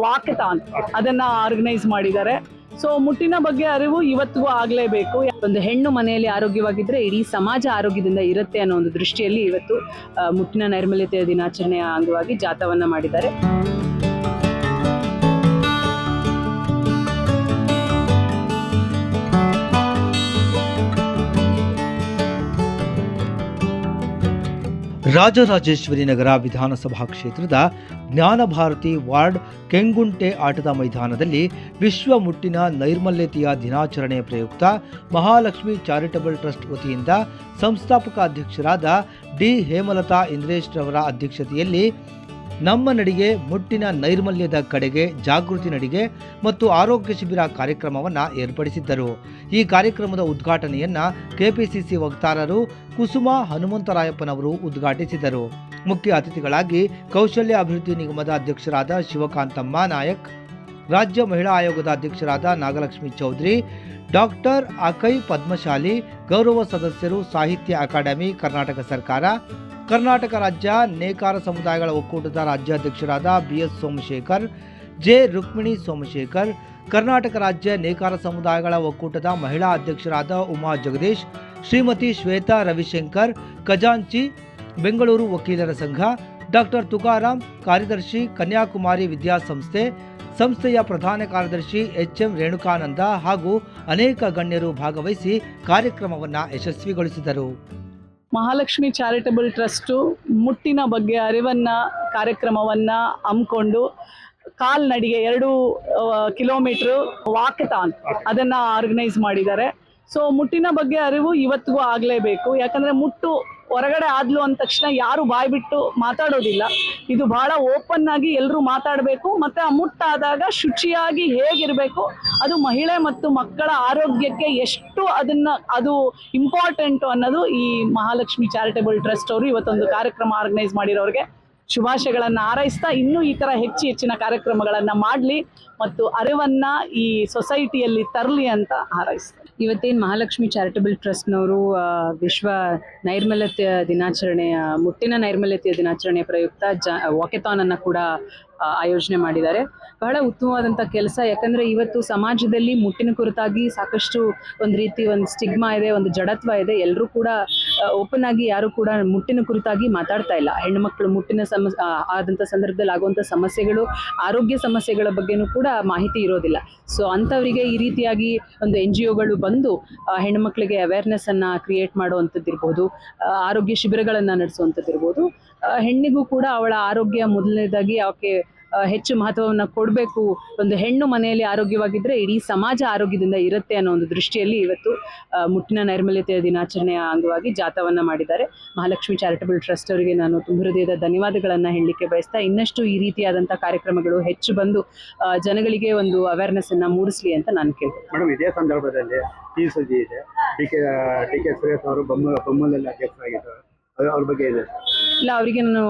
Walkathon ಅದನ್ನ organise ಮಾಡಿದ್ದಾರೆ. So ಮುಟ್ಟಿನ ಬಗ್ಗೆ ಅರಿವು ಇವತ್ತಿಗೂ ಆಗ್ಲೇಬೇಕು. ಒಂದು ಹೆಣ್ಣು ಮನೆಯಲ್ಲಿ ಆರೋಗ್ಯವಾಗಿದ್ರೆ ಇಡೀ ಸಮಾಜ ಆರೋಗ್ಯದಿಂದ ಇರುತ್ತೆ ಅನ್ನೋ ಒಂದು ದೃಷ್ಟಿಯಲ್ಲಿ ಇವತ್ತು ಮುಟ್ಟಿನ ನೈರ್ಮಲ್ಯತೆಯ ದಿನಾಚರಣೆಯ ಅಂಗವಾಗಿ ಜಾಥಾವನ್ನ ಮಾಡಿದ್ದಾರೆ. ರಾಜರಾಜೇಶ್ವರಿ ನಗರ ವಿಧಾನಸಭಾ ಕ್ಷೇತ್ರದ ಜ್ಞಾನಭಾರತಿ ವಾರ್ಡ್ ಕೆಂಗುಂಟೆ ಆಟದ ಮೈದಾನದಲ್ಲಿ ವಿಶ್ವ ಮುಟ್ಟಿನ ನೈರ್ಮಲ್ಯತೆಯ ದಿನಾಚರಣೆ ಪ್ರಯುಕ್ತ ಮಹಾಲಕ್ಷ್ಮಿ ಚಾರಿಟಬಲ್ ಟ್ರಸ್ಟ್ ವತಿಯಿಂದ ಸಂಸ್ಥಾಪಕ ಅಧ್ಯಕ್ಷರಾದ ಡಿ ಹೇಮಲತಾ ಇಂದ್ರೇಶ್ರವರ ಅಧ್ಯಕ್ಷತೆಯಲ್ಲಿ ನಮ್ಮ ನಡಿಗೆ ಮುಟ್ಟಿನ ನೈರ್ಮಲ್ಯದ ಕಡೆಗೆ ಜಾಗೃತಿ ನಡಿಗೆ ಮತ್ತು ಆರೋಗ್ಯ ಶಿಬಿರ ಕಾರ್ಯಕ್ರಮವನ್ನು ಏರ್ಪಡಿಸಿದ್ದರು. ಈ ಕಾರ್ಯಕ್ರಮದ ಉದ್ಘಾಟನೆಯನ್ನ ಕೆಪಿಸಿಸಿ ವಕ್ತಾರರು ಕುಸುಮ ಹನುಮಂತರಾಯಪ್ಪನವರು ಉದ್ಘಾಟಿಸಿದರು. ಮುಖ್ಯ ಅತಿಥಿಗಳಾಗಿ ಕೌಶಲ್ಯ ಅಭಿವೃದ್ಧಿ ನಿಗಮದ ಅಧ್ಯಕ್ಷರಾದ ಶಿವಕಾಂತಮ್ಮ ನಾಯಕ್, ರಾಜ್ಯ ಮಹಿಳಾ ಆಯೋಗದ ಅಧ್ಯಕ್ಷರಾದ ನಾಗಲಕ್ಷ್ಮಿ ಚೌಧರಿ, ಡಾಕ್ಟರ್ ಅಕೈ ಪದ್ಮಶಾಲಿ, ಗೌರವ ಸದಸ್ಯರು ಸಾಹಿತ್ಯ ಅಕಾಡೆಮಿ, ಕರ್ನಾಟಕ ಸರ್ಕಾರ, ಕರ್ನಾಟಕ ರಾಜ್ಯ ನೇಕಾರ ಸಮುದಾಯಗಳ ಒಕ್ಕೂಟದ ರಾಜ್ಯಾಧ್ಯಕ್ಷರಾದ B S Somashekar, J Rukmini Somashekar Karnataka ರಾಜ್ಯ ನೇಕಾರ ಸಮುದಾಯಗಳ ಒಕ್ಕೂಟದ ಮಹಿಳಾ ಅಧ್ಯಕ್ಷರಾದ ಉಮಾ ಜಗದೀಶ್, ಶ್ರೀಮತಿ ಶ್ವೇತಾ ರವಿಶಂಕರ್, ಖಜಾಂಚಿ, ಬೆಂಗಳೂರು ವಕೀಲರ ಸಂಘ, ಡಾಕ್ಟರ್ ತುಕಾರಾಂ, ಕಾರ್ಯದರ್ಶಿ ಕನ್ಯಾಕುಮಾರಿ ವಿದ್ಯಾಸಂಸ್ಥೆ, ಸಂಸ್ಥೆಯ ಪ್ರಧಾನ ಕಾರ್ಯದರ್ಶಿ ಎಚ್ ಎಂ ರೇಣುಕಾನಂದ ಹಾಗೂ ಅನೇಕ ಗಣ್ಯರು ಭಾಗವಹಿಸಿ ಕಾರ್ಯಕ್ರಮವನ್ನು ಯಶಸ್ವಿಗೊಳಿಸಿದರು. ಮಹಾಲಕ್ಷ್ಮಿ ಚಾರಿಟಬಲ್ ಟ್ರಸ್ಟು ಮುಟ್ಟಿನ ಬಗ್ಗೆ ಅರಿವನ್ನು ಕಾರ್ಯಕ್ರಮವನ್ನು ಹಮ್ಮಿಕೊಂಡು ಕಾಲ್ನಡಿಗೆ ಎರಡು ಕಿಲೋಮೀಟರ್ ವಾಕಥಾನ್ ಅದನ್ನ ಆರ್ಗನೈಸ್ ಮಾಡಿದ್ದಾರೆ. ಸೊ ಮುಟ್ಟಿನ ಬಗ್ಗೆ ಅರಿವು ಇವತ್ತಿಗೂ ಆಗಲೇಬೇಕು. ಯಾಕಂದ್ರೆ ಮುಟ್ಟು ಹೊರಗಡೆ ಆದ್ಲು ಅಂದ ತಕ್ಷಣ ಯಾರು ಬಾಯ್ ಬಿಟ್ಟು ಮಾತಾಡೋದಿಲ್ಲ. ಇದು ಬಹಳ ಓಪನ್ ಆಗಿ ಎಲ್ಲರೂ ಮಾತಾಡಬೇಕು, ಮತ್ತೆ ಆ ಮುಟ್ಟಾದಾಗ ಶುಚಿಯಾಗಿ ಹೇಗಿರಬೇಕು, ಅದು ಮಹಿಳೆ ಮತ್ತು ಮಕ್ಕಳ ಆರೋಗ್ಯಕ್ಕೆ ಎಷ್ಟು ಅದನ್ನ, ಅದು ಇಂಪಾರ್ಟೆಂಟ್ ಅನ್ನೋದು ಈ ಮಹಾಲಕ್ಷ್ಮಿ ಚಾರಿಟೇಬಲ್ ಟ್ರಸ್ಟ್ ಅವರು ಇವತ್ತೊಂದು ಕಾರ್ಯಕ್ರಮ ಆರ್ಗನೈಸ್ ಮಾಡಿರೋರಿಗೆ ಶುಭಾಶಯಗಳನ್ನು ಹಾರೈಸ್ತಾ ಇನ್ನೂ ಈ ಥರ ಹೆಚ್ಚು ಹೆಚ್ಚಿನ ಕಾರ್ಯಕ್ರಮಗಳನ್ನು ಮಾಡಲಿ ಮತ್ತು ಅರಿವನ್ನ ಈ ಸೊಸೈಟಿಯಲ್ಲಿ ತರಲಿ ಅಂತ ಹಾರೈಸ್ತಾರೆ ಇವತ್ತೇನು ಮಹಾಲಕ್ಷ್ಮಿ ಚಾರಿಟಬಲ್ ಟ್ರಸ್ಟ್ನವರು ವಿಶ್ವ ನೈರ್ಮಲ್ಯತೆಯ ದಿನಾಚರಣೆಯ ಮುಟ್ಟಿನ ನೈರ್ಮಲ್ಯತೆಯ ದಿನಾಚರಣೆಯ ಪ್ರಯುಕ್ತ ಜ, ವಾಕೆಥಾನನ್ನು ಕೂಡ ಆಯೋಜನೆ ಮಾಡಿದ್ದಾರೆ. ಬಹಳ ಉತ್ತಮವಾದಂತ ಕೆಲಸ. ಯಾಕಂದ್ರೆ ಇವತ್ತು ಸಮಾಜದಲ್ಲಿ ಮುಟ್ಟಿನ ಕುರಿತಾಗಿ ಸಾಕಷ್ಟು ಒಂದು ರೀತಿ ಒಂದು ಸ್ಟಿಗ್ಮಾ ಇದೆ, ಒಂದು ಜಡತ್ವ ಇದೆ. ಎಲ್ಲರೂ ಕೂಡ ಓಪನ್ ಆಗಿ ಯಾರು ಕೂಡ ಮುಟ್ಟಿನ ಕುರಿತಾಗಿ ಮಾತಾಡ್ತಾ ಇಲ್ಲ. ಹೆಣ್ಣುಮಕ್ಕಳು ಮುಟ್ಟಿನ ಸಮ ಆದಂತ ಸಂದರ್ಭದಲ್ಲಿ ಆಗುವಂತ ಸಮಸ್ಯೆಗಳು, ಆರೋಗ್ಯ ಸಮಸ್ಯೆಗಳ ಬಗ್ಗೆನೂ ಕೂಡ ಮಾಹಿತಿ ಇರೋದಿಲ್ಲ. ಸೊ ಅಂಥವರಿಗೆ ಈ ರೀತಿಯಾಗಿ ಒಂದು ಎನ್ ಜಿ ಒಗಳು ಬಂದು ಹೆಣ್ಣು ಹೆಣ್ಣುಮಕ್ಕಳಿಗೆ ಅವೇರ್ನೆಸ್ ಅನ್ನ ಕ್ರಿಯೇಟ್ ಮಾಡುವಂಥದ್ದು ಇರ್ಬೋದು ಆರೋಗ್ಯ ಶಿಬಿರಗಳನ್ನು ನಡೆಸುವಂಥದ್ದು ಇರ್ಬೋದು ಹೆಣ್ಣಿಗೂ ಕೂಡ ಅವಳ ಆರೋಗ್ಯ ಮೊದಲನೇದಾಗಿ ಅವಕ್ಕೆ ಹೆಚ್ಚು ಮಹತ್ವವನ್ನು ಕೊಡಬೇಕು. ಒಂದು ಹೆಣ್ಣು ಮನೆಯಲ್ಲಿ ಆರೋಗ್ಯವಾಗಿದ್ದರೆ ಇಡೀ ಸಮಾಜ ಆರೋಗ್ಯದಿಂದ ಇರುತ್ತೆ ಅನ್ನೋ ಒಂದು ದೃಷ್ಟಿಯಲ್ಲಿ ಇವತ್ತು ಮುಟ್ಟಿನ ನೈರ್ಮಲ್ಯತೆಯ ದಿನಾಚರಣೆಯ ಅಂಗವಾಗಿ ಜಾಥವನ್ನು ಮಾಡಿದ್ದಾರೆ. ಮಹಾಲಕ್ಷ್ಮಿ ಚಾರಿಟಬಲ್ ಟ್ರಸ್ಟ್ ಅವರಿಗೆ ನಾನು ತುಂಬ ಹೃದಯದ ಧನ್ಯವಾದಗಳನ್ನು ಹೇಳಲಿಕ್ಕೆ ಬಯಸ್ತಾ ಇನ್ನಷ್ಟು ಈ ರೀತಿಯಾದಂಥ ಕಾರ್ಯಕ್ರಮಗಳು ಹೆಚ್ಚು ಬಂದು ಜನಗಳಿಗೆ ಒಂದು ಅವೇರ್ನೆಸ್ ಅನ್ನ ಮೂಡಿಸ್ಲಿ ಅಂತ ನಾನು ಕೇಳ್ತೀನಿ. ಮೇಡಮ್, ಇದೇ ಸಂದರ್ಭದಲ್ಲಿ ಈ ಸುದ್ದಿ ಇದೆ. D K D K Suresh ಅವರು ಬೊಮ್ಮ ಬೊಮ್ಮಲಲ್ಲಿ ಅಧ್ಯಕ್ಷರಾಗಿದ್ದಾರೆ. ಅವ್ರ ಬಗ್ಗೆ ಇದೆ. ಇಲ್ಲ ಅವರಿಗೆ ನಾನು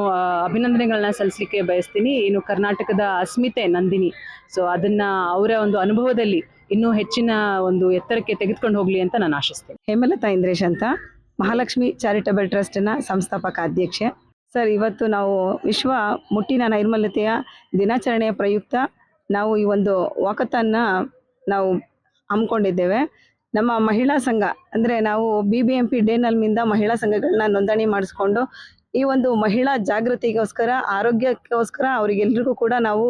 ಅಭಿನಂದನೆಗಳನ್ನ ಸಲ್ಲಿಸಲಿಕ್ಕೆ ಬಯಸ್ತೀನಿ. ಏನು ಕರ್ನಾಟಕದ ಅಸ್ಮಿತೆ ನಂದಿನಿ. ಸೊ ಅದನ್ನ ಅವರ ಒಂದು ಅನುಭವದಲ್ಲಿ ಇನ್ನೂ ಹೆಚ್ಚಿನ ಒಂದು ಎತ್ತರಕ್ಕೆ ತೆಗೆದುಕೊಂಡು ಹೋಗ್ಲಿ ಅಂತ ನಾನು ಆಶಿಸ್ತೇನೆ. ಹೇಮಲತಾ ಇಂದ್ರೇಶ್ ಅಂತ ಮಹಾಲಕ್ಷ್ಮಿ ಚಾರಿಟಬಲ್ ಟ್ರಸ್ಟ್ನ ಸಂಸ್ಥಾಪಕ ಅಧ್ಯಕ್ಷೆ. ಸರ್ ಇವತ್ತು ನಾವು ವಿಶ್ವ ಮುಟ್ಟಿನ ನೈರ್ಮಲ್ಯತೆಯ ದಿನಾಚರಣೆಯ ಪ್ರಯುಕ್ತ ನಾವು ಈ ಒಂದು ವಾಕಥಾನ್ನ ನಾವು ಹಮ್ಮಿಕೊಂಡಿದ್ದೇವೆ. ನಮ್ಮ ಮಹಿಳಾ ಸಂಘ, ಅಂದರೆ ನಾವು ಬಿ ಬಿ ಎಂ ಪಿ ಡೇನಲ್ಮಿಂದ ಮಹಿಳಾ ಸಂಘಗಳನ್ನ ನೋಂದಣಿ ಮಾಡಿಸ್ಕೊಂಡು ಈ ಒಂದು ಮಹಿಳಾ ಜಾಗೃತಿಗೋಸ್ಕರ, ಆರೋಗ್ಯಕ್ಕೋಸ್ಕರ ಅವರಿಗೆಲ್ರಿಗೂ ಕೂಡ ನಾವು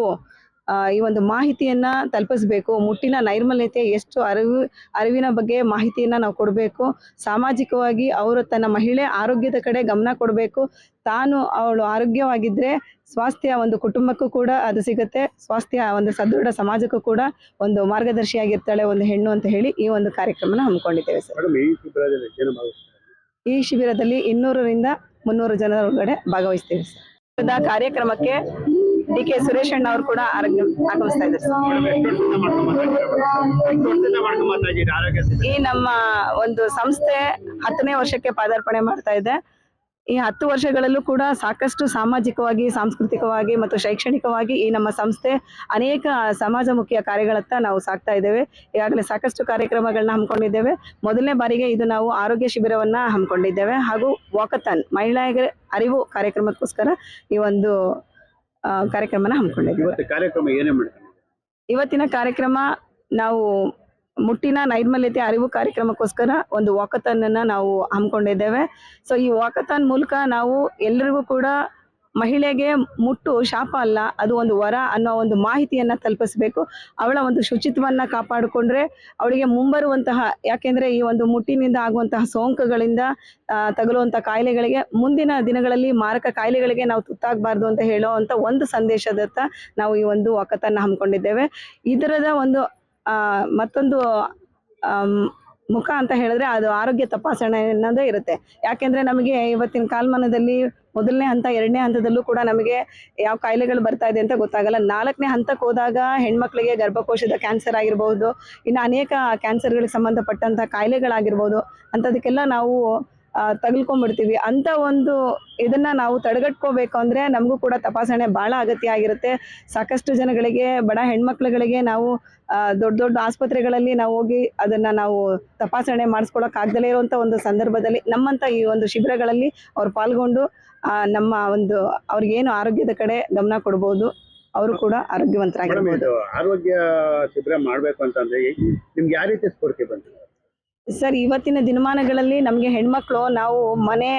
ಈ ಒಂದು ಮಾಹಿತಿಯನ್ನ ತಲುಪಿಸ್ಬೇಕು ಮುಟ್ಟಿನ ನೈರ್ಮಲ್ಯತೆ ಎಷ್ಟು ಅರಿವು ಅರಿವಿನ ಬಗ್ಗೆ ಮಾಹಿತಿಯನ್ನ ನಾವು ಕೊಡಬೇಕು ಸಾಮಾಜಿಕವಾಗಿ ಅವರು ತನ್ನ ಮಹಿಳೆ ಆರೋಗ್ಯದ ಕಡೆ ಗಮನ ಕೊಡಬೇಕು ತಾನು ಅವಳು ಆರೋಗ್ಯವಾಗಿದ್ರೆ ಸ್ವಾಸ್ಥ್ಯ ಒಂದು ಕುಟುಂಬಕ್ಕೂ ಕೂಡ ಅದು ಸಿಗುತ್ತೆ ಸ್ವಾಸ್ಥ್ಯ ಒಂದು ಸದೃಢ ಸಮಾಜಕ್ಕೂ ಕೂಡ ಒಂದು ಮಾರ್ಗದರ್ಶಿಯಾಗಿರ್ತಾಳೆ ಒಂದು ಹೆಣ್ಣು ಅಂತ ಹೇಳಿ ಈ ಒಂದು ಕಾರ್ಯಕ್ರಮನ ಹಮ್ಮಿಕೊಂಡಿದ್ದೇವೆ ಸರ್. ಈ ಶಿಬಿರದಲ್ಲಿ ಇನ್ನೂರರಿಂದ ಮುನ್ನೂರು ಜನರ ಒಳಗಡೆ ಭಾಗವಹಿಸ್ತೇವೆ ಸರ್. ಕಾರ್ಯಕ್ರಮಕ್ಕೆ ಡಿ ಕೆ ಸುರೇಶ್ ಅಣ್ಣ ಅವರು ಕೂಡ ಆಗಮಿಸ್ತಾ ಇದ್ದಾರೆ ಈ ನಮ್ಮ ಒಂದು ಸಂಸ್ಥೆ ಹತ್ತನೇ ವರ್ಷಕ್ಕೆ ಪಾದಾರ್ಪಣೆ ಮಾಡ್ತಾ ಇದೆ. ಈ ಹತ್ತು ವರ್ಷಗಳಲ್ಲೂ ಕೂಡ ಸಾಕಷ್ಟು ಸಾಮಾಜಿಕವಾಗಿ, ಸಾಂಸ್ಕೃತಿಕವಾಗಿ ಮತ್ತು ಶೈಕ್ಷಣಿಕವಾಗಿ ಈ ನಮ್ಮ ಸಂಸ್ಥೆ ಅನೇಕ ಸಮಾಜಮುಖಿಯ ಕಾರ್ಯಗಳತ್ತ ನಾವು ಸಾಕ್ತಾ ಇದ್ದೇವೆ. ಈಗಾಗಲೇ ಸಾಕಷ್ಟು ಕಾರ್ಯಕ್ರಮಗಳನ್ನ ಹಮ್ಮಿಕೊಂಡಿದ್ದೇವೆ. ಮೊದಲನೇ ಬಾರಿಗೆ ಇದು ನಾವು ಆರೋಗ್ಯ ಶಿಬಿರವನ್ನ ಹಮ್ಮಿಕೊಂಡಿದ್ದೇವೆ. ಹಾಗೂ ವಾಕಥಾನ್, ಮಹಿಳೆಯರಿಗೆ ಅರಿವು ಕಾರ್ಯಕ್ರಮಕ್ಕೋಸ್ಕರ ಈ ಒಂದು ಕಾರ್ಯಕ್ರಮನ ಹಮ್ಮಿಕೊಂಡಿದ್ವಿ ಕಾರ್ಯಕ್ರಮ ಏನೇ ಇವತ್ತಿನ ಕಾರ್ಯಕ್ರಮ ನಾವು ಮುಟ್ಟಿನ ನೈರ್ಮಲ್ಯತೆ ಅರಿವು ಕಾರ್ಯಕ್ರಮಕ್ಕೋಸ್ಕರ ಒಂದು ವಾಕಥಾನ್ ಅನ್ನ ನಾವು ಹಮ್ಮಿಕೊಂಡಿದ್ದೇವೆ. ಸೊ ಈ ವಾಕಥಾನ್ ಮೂಲಕ ನಾವು ಎಲ್ಲರಿಗೂ ಕೂಡ ಮಹಿಳೆಗೆ ಮುಟ್ಟು, ಶಾಪ ಅಲ್ಲ, ಅದು ಒಂದು ವರ ಅನ್ನೋ ಒಂದು ಮಾಹಿತಿಯನ್ನ ತಲುಪಿಸ್ಬೇಕು. ಅವಳ ಒಂದು ಶುಚಿತ್ವವನ್ನು ಕಾಪಾಡಿಕೊಂಡ್ರೆ ಅವಳಿಗೆ ಮುಂಬರುವಂತಹ, ಯಾಕೆಂದ್ರೆ ಈ ಒಂದು ಮುಟ್ಟಿನಿಂದ ಆಗುವಂತಹ ಸೋಂಕುಗಳಿಂದ ತಗುಲುವಂತಹ ಕಾಯಿಲೆಗಳಿಗೆ ಮುಂದಿನ ದಿನಗಳಲ್ಲಿ ಮಾರಕ ಕಾಯಿಲೆಗಳಿಗೆ ನಾವು ತುತ್ತಾಗಬಾರ್ದು ಅಂತ ಹೇಳೋ ಅಂತ ಒಂದು ಸಂದೇಶದತ್ತ ನಾವು ಈ ಒಂದು ಒಕ್ಕತನ್ನ ಹಮ್ಮಿಕೊಂಡಿದ್ದೇವೆ. ಇದರದ ಒಂದು ಮತ್ತೊಂದು ಮುಖ ಅಂತ ಹೇಳಿದ್ರೆ ಅದು ಆರೋಗ್ಯ ತಪಾಸಣೆ ಅನ್ನೋದೇ ಇರುತ್ತೆ. ಯಾಕೆಂದ್ರೆ ನಮಗೆ ಇವತ್ತಿನ ಕಾಲಮಾನದಲ್ಲಿ ಮೊದಲನೇ ಹಂತ, ಎರಡನೇ ಹಂತದಲ್ಲೂ ಕೂಡ ನಮಗೆ ಯಾವ ಕಾಯಿಲೆಗಳು ಬರ್ತಾ ಇದೆ ಅಂತ ಗೊತ್ತಾಗಲ್ಲ. ನಾಲ್ಕನೇ ಹಂತಕ್ಕೆ ಹೋದಾಗ ಹೆಣ್ಮಕ್ಳಿಗೆ ಗರ್ಭಕೋಶದ ಕ್ಯಾನ್ಸರ್ ಆಗಿರ್ಬೋದು, ಇನ್ನು ಅನೇಕ ಕ್ಯಾನ್ಸರ್ಗಳಿಗೆ ಸಂಬಂಧಪಟ್ಟಂತ ಕಾಯಿಲೆಗಳಾಗಿರ್ಬೋದು, ಅಂಥದಕ್ಕೆಲ್ಲ ನಾವು ತಗುಲ್ಕೊಂಡ್ಬಿಡ್ತೀವಿ. ಅಂತ ಒಂದು ಇದನ್ನ ನಾವು ತಡೆಗಟ್ಕೋಬೇಕು ಅಂದ್ರೆ ನಮಗೂ ಕೂಡ ತಪಾಸಣೆ ಬಹಳ ಅಗತ್ಯ ಆಗಿರುತ್ತೆ. ಸಾಕಷ್ಟು ಜನಗಳಿಗೆ, ಬಡ ಹೆಣ್ಮಕ್ಳುಗಳಿಗೆ ನಾವು ದೊಡ್ಡ ದೊಡ್ಡ ಆಸ್ಪತ್ರೆಗಳಲ್ಲಿ ನಾವು ಹೋಗಿ ಅದನ್ನ ನಾವು ತಪಾಸಣೆ ಮಾಡಿಸ್ಕೊಳಕ್ ಆಗದಲೇ ಇರುವಂತ ಒಂದು ಸಂದರ್ಭದಲ್ಲಿ, ನಮ್ಮಂತ ಈ ಒಂದು ಶಿಬಿರಗಳಲ್ಲಿ ಅವ್ರು ಪಾಲ್ಗೊಂಡು ನಮ್ಮ ಒಂದು ಅವ್ರಿಗೇನು ಆರೋಗ್ಯದ ಕಡೆ ಗಮನ ಕೊಡ್ಬೋದು. ಅವರು ಕೂಡ ಆರೋಗ್ಯವಂತರಾಗಿರ್ಬೋದು. ಆರೋಗ್ಯ ಶಿಬಿರ ಮಾಡ್ಬೇಕು ಅಂತಂದ್ರೆ ನಿಮ್ಗೆ ಯಾವ ರೀತಿ ಸ್ಫೂರ್ತಿ ಬಂತು? ಸರ್, ಇವತ್ತಿನ ದಿನಮಾನಗಳಲ್ಲಿ ನಮಗೆ ಹೆಣ್ಮಕ್ಳು, ನಾವು ಮನೆ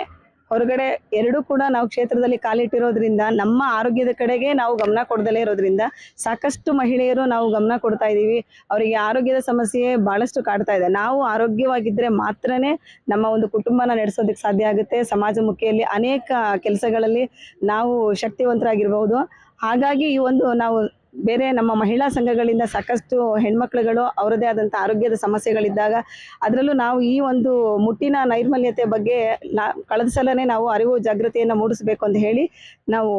ಹೊರಗಡೆ ಎರಡೂ ಕೂಡ ನಾವು ಕ್ಷೇತ್ರದಲ್ಲಿ ಕಾಲಿಟ್ಟಿರೋದ್ರಿಂದ, ನಮ್ಮ ಆರೋಗ್ಯದ ಕಡೆಗೆ ನಾವು ಗಮನ ಕೊಡದಲೇ ಇರೋದ್ರಿಂದ ಸಾಕಷ್ಟು ಮಹಿಳೆಯರು ನಾವು ಗಮನ ಕೊಡ್ತಾ ಇದ್ದೀವಿ ಅವರಿಗೆ ಆರೋಗ್ಯದ ಸಮಸ್ಯೆ ಬಹಳಷ್ಟು ಕಾಡ್ತಾ ಇದೆ. ನಾವು ಆರೋಗ್ಯವಾಗಿದ್ದರೆ ಮಾತ್ರನೇ ನಮ್ಮ ಒಂದು ಕುಟುಂಬನ ನಡೆಸೋದಕ್ಕೆ ಸಾಧ್ಯ ಆಗುತ್ತೆ. ಸಮಾಜಮುಖಿಯಲ್ಲಿ ಅನೇಕ ಕೆಲಸಗಳಲ್ಲಿ ನಾವು ಶಕ್ತಿವಂತರಾಗಿರ್ಬಹುದು ಹಾಗಾಗಿ ಈ ಒಂದು ನಾವು ಬೇರೆ ನಮ್ಮ ಮಹಿಳಾ ಸಂಘಗಳಿಂದ ಸಾಕಷ್ಟು ಹೆಣ್ಮಕ್ಳುಗಳು ಅವರದೇ ಆದಂಥ ಆರೋಗ್ಯದ ಸಮಸ್ಯೆಗಳಿದ್ದಾಗ ಅದರಲ್ಲೂ ನಾವು ಈ ಒಂದು ಮುಟ್ಟಿನ ನೈರ್ಮಲ್ಯತೆ ಬಗ್ಗೆ ನಾ ಕಳೆದ ಸಲನೇ ನಾವು ಅರಿವು ಜಾಗೃತಿಯನ್ನು ಮೂಡಿಸಬೇಕು ಅಂತ ಹೇಳಿ ನಾವು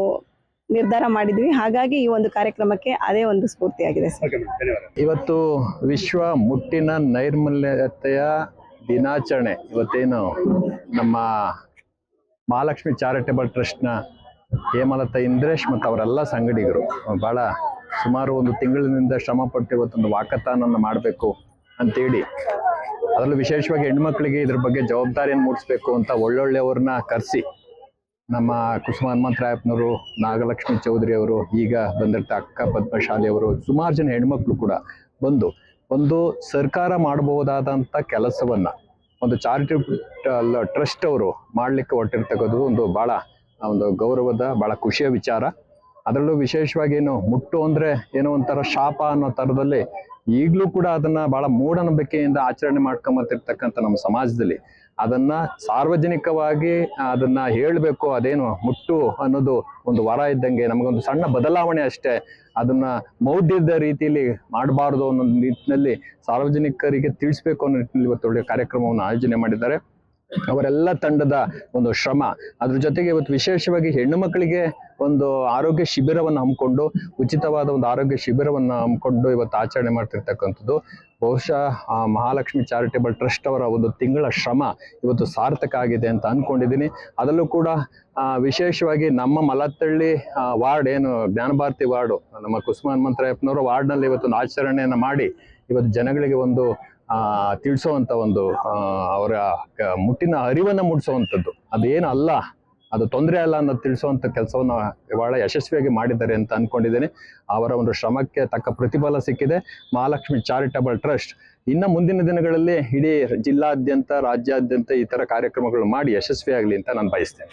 ನಿರ್ಧಾರ ಮಾಡಿದ್ವಿ. ಹಾಗಾಗಿ ಈ ಒಂದು ಕಾರ್ಯಕ್ರಮಕ್ಕೆ ಅದೇ ಒಂದು ಸ್ಫೂರ್ತಿಯಾಗಿದೆ ಸರ್. ಇವತ್ತು ವಿಶ್ವ ಮುಟ್ಟಿನ ನೈರ್ಮಲ್ಯತೆಯ ದಿನಾಚರಣೆ. ಇವತ್ತೇನು ನಮ್ಮ ಮಹಾಲಕ್ಷ್ಮಿ ಚಾರಿಟೇಬಲ್ ಟ್ರಸ್ಟ್ನ ಹೇಮಲತಾ ಇಂದ್ರೇಶ್ ಮತ್ತು ಅವರೆಲ್ಲ ಸಂಗಡಿಗರು. ಭಾಳ ಸುಮಾರು ಒಂದು ತಿಂಗಳಿನಿಂದ ಶ್ರಮ ಶ್ರಮಪಟ್ಟು ಇವತ್ತೊಂದು ವಾಕಥಾನನ್ನು ಮಾಡಬೇಕು ಅಂತೇಳಿ. ಅದರಲ್ಲೂ ವಿಶೇಷವಾಗಿ ಹೆಣ್ಮಕ್ಳಿಗೆ ಇದ್ರ ಬಗ್ಗೆ ಜವಾಬ್ದಾರಿಯನ್ನು ಮೂಡಿಸ್ಬೇಕು ಅಂತ ಒಳ್ಳೊಳ್ಳೆಯವ್ರನ್ನ ಕರೆಸಿ. ನಮ್ಮ ಕುಸುಮ ಹನುಮಂತರಾಯಪ್ಪನವರು ನಾಗಲಕ್ಷ್ಮಿ ಚೌಧರಿ ಅವರು, ಈಗ ಬಂದಿರ್ತ ಅಕ್ಕ ಪದ್ಮಶಾಲಿ ಅವರು, ಸುಮಾರು ಜನ ಹೆಣ್ಮಕ್ಳು ಕೂಡ ಬಂದು ಒಂದು ಸರ್ಕಾರ ಮಾಡಬಹುದಾದಂಥ ಕೆಲಸವನ್ನ, ಒಂದು ಚಾರಿಟಬಲ್ ಟ್ರಸ್ಟ್ ಅವರು ಮಾಡ್ಲಿಕ್ಕೆ ಹೊರಟಿರ್ತಕ್ಕಂಥದ್ದು ಒಂದು ಬಹಳ ಒಂದು ಗೌರವದ ಬಹಳ ಖುಷಿಯ ವಿಚಾರ. ಅದರಲ್ಲೂ ವಿಶೇಷವಾಗಿ ಏನು, ಮುಟ್ಟು ಅಂದ್ರೆ ಏನೋ ಒಂಥರ ಶಾಪ ಅನ್ನೋ ಥರದಲ್ಲಿ ಈಗಲೂ ಕೂಡ ಅದನ್ನ ಬಹಳ ಮೂಢನಂಬಿಕೆಯಿಂದ ಆಚರಣೆ ಮಾಡ್ಕೊಂಬತ್ತಿರ್ತಕ್ಕಂಥ ನಮ್ಮ ಸಮಾಜದಲ್ಲಿ. ಅದನ್ನ ಸಾರ್ವಜನಿಕವಾಗಿ ಅದನ್ನ ಹೇಳಬೇಕು, ಅದೇನು ಮುಟ್ಟು ಅನ್ನೋದು ಒಂದು ವರ ಇದ್ದಂಗೆ ನಮಗೊಂದು ಸಣ್ಣ ಬದಲಾವಣೆ ಅಷ್ಟೇ. ಅದನ್ನ ಮೌಢ್ಯದ ರೀತಿಯಲ್ಲಿ ಮಾಡಬಾರ್ದು ಅನ್ನೋ ನಿಟ್ಟಿನಲ್ಲಿ ಸಾರ್ವಜನಿಕರಿಗೆ ತಿಳಿಸ್ಬೇಕು ಅನ್ನೋ ನಿಟ್ಟಿನಲ್ಲಿ ಇವತ್ತು ಒಳ್ಳೆಯ ಕಾರ್ಯಕ್ರಮವನ್ನು ಆಯೋಜನೆ ಮಾಡಿದ್ದಾರೆ. ಅವರೆಲ್ಲ ತಂಡದ ಒಂದು ಶ್ರಮ. ಅದ್ರ ಜೊತೆಗೆ ಇವತ್ತು ವಿಶೇಷವಾಗಿ ಹೆಣ್ಣು ಮಕ್ಕಳಿಗೆ ಒಂದು ಆರೋಗ್ಯ ಶಿಬಿರವನ್ನು ಹಮ್ಮಿಕೊಂಡು, ಉಚಿತವಾದ ಒಂದು ಆರೋಗ್ಯ ಶಿಬಿರವನ್ನು ಹಮ್ಮಿಕೊಂಡು ಇವತ್ತು ಆಚರಣೆ ಮಾಡ್ತಿರ್ತಕ್ಕಂಥದ್ದು. ಬಹುಶಃ ಮಹಾಲಕ್ಷ್ಮಿ ಚಾರಿಟೇಬಲ್ ಟ್ರಸ್ಟ್ ಅವರ ಒಂದು ತಿಂಗಳ ಶ್ರಮ ಇವತ್ತು ಸಾರ್ಥಕ ಆಗಿದೆ ಅಂತ ಅನ್ಕೊಂಡಿದ್ದೀನಿ. ಅದರಲ್ಲೂ ಕೂಡ ವಿಶೇಷವಾಗಿ ನಮ್ಮ ಮಲತ್ತಳ್ಳಿ ವಾರ್ಡ್ ಏನು ಜ್ಞಾನಭಾರತಿ ವಾರ್ಡು, ನಮ್ಮ ಕುಸುಮ ಹನುಮಂತರಾಯಪ್ಪನವರು ವಾರ್ಡ್ನಲ್ಲಿ ಇವತ್ತು ಒಂದು ಆಚರಣೆಯನ್ನು ಮಾಡಿ, ಇವತ್ತು ಜನಗಳಿಗೆ ಒಂದು ತಿಳಿಸೋವಂಥ ಒಂದು ಅವರ ಮುಟ್ಟಿನ ಅರಿವನ್ನು ಮೂಡಿಸುವಂಥದ್ದು. ಅದೇನು ಅಲ್ಲ, ಅದು ತೊಂದರೆ ಅಲ್ಲ ಅನ್ನೋದು ತಿಳಿಸುವಂಥ ಕೆಲಸವನ್ನು ಬಹಳ ಯಶಸ್ವಿಯಾಗಿ ಮಾಡಿದ್ದಾರೆ ಅಂತ ಅನ್ಕೊಂಡಿದ್ದೇನೆ. ಅವರ ಒಂದು ಶ್ರಮಕ್ಕೆ ತಕ್ಕ ಪ್ರತಿಫಲ ಸಿಕ್ಕಿದೆ. ಮಹಾಲಕ್ಷ್ಮಿ ಚಾರಿಟಬಲ್ ಟ್ರಸ್ಟ್ ಇನ್ನು ಮುಂದಿನ ದಿನಗಳಲ್ಲಿ ಇಡೀ ಜಿಲ್ಲಾದ್ಯಂತ, ರಾಜ್ಯಾದ್ಯಂತ ಈ ಥರ ಕಾರ್ಯಕ್ರಮಗಳು ಮಾಡಿ ಯಶಸ್ವಿಯಾಗಲಿ ಅಂತ ನಾನು ಬಯಸ್ತೇನೆ.